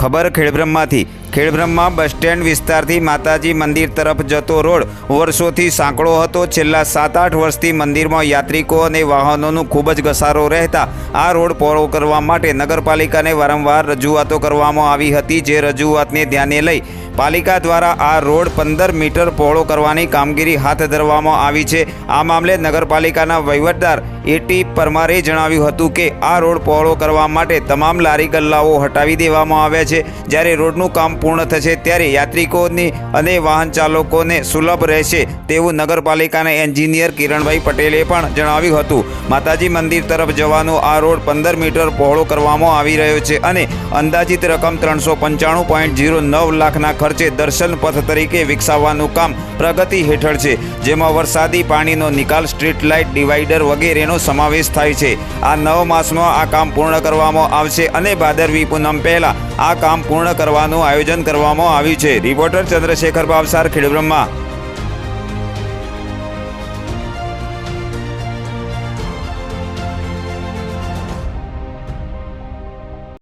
ખબર ખેડબ્રહ્માથી Khedbrahma bus stand વિસ્તારથી માતાજી મંદિર તરફ જતો રોડ વર્ષોથી સાંકળો હતો. છેલ્લા સાત આઠ વર્ષથી મંદિરમાં યાત્રિકો અને વાહનોનું ખૂબ જ ઘસારો રહેતા આ રોડ પહોળો કરવા માટે નગરપાલિકાને વારંવાર રજૂઆતો કરવામાં આવી હતી, જે રજૂઆતને ધ્યાને લઈ પાલિકા દ્વારા આ રોડ પંદર મીટર પહોળો કરવાની કામગીરી હાથ ધરવામાં આવી છે. આ મામલે નગરપાલિકાના વહીવટદાર એટી પરમારે જણાવ્યું હતું કે આ રોડ પહોળો કરવા માટે તમામ લારી ગલ્લાઓ હટાવી દેવામાં આવ્યા છે. જ્યારે રોડનું કામ પૂર્ણ થશે ત્યારે યાત્રિકોની અને વાહન ચાલકોને સુલભ રહેશે તેવું નગરપાલિકાના એન્જિનિયર કિરણભાઈ પટેલે પણ જણાવ્યું હતું. માતાજી મંદિર તરફ જવાનો આ રોડ પંદર મીટર પહોળો કરવામાં આવી રહ્યો છે અને અંદાજિત રકમ ત્રણસો પંચાણું પોઈન્ટ ઝીરો નવ લાખના ખર્ચે દર્શન પથ તરીકે વિકસાવવાનું કામ પ્રગતિ હેઠળ છે, જેમાં વરસાદી પાણીનો નિકાલ, સ્ટ્રીટ લાઇટ ડિવાઈડર વગેરેનો સમાવેશ થાય છે. આ નવ માસમાં આ કામ પૂર્ણ કરવામાં આવશે અને ભાદરવી પૂનમ પહેલા આ કામ પૂર્ણ કરવાનું આયોજન કરવામાં આવ્યું છે. રિપોર્ટર ચંદ્રશેખર બાવસાર ખેડબ્રહ્મા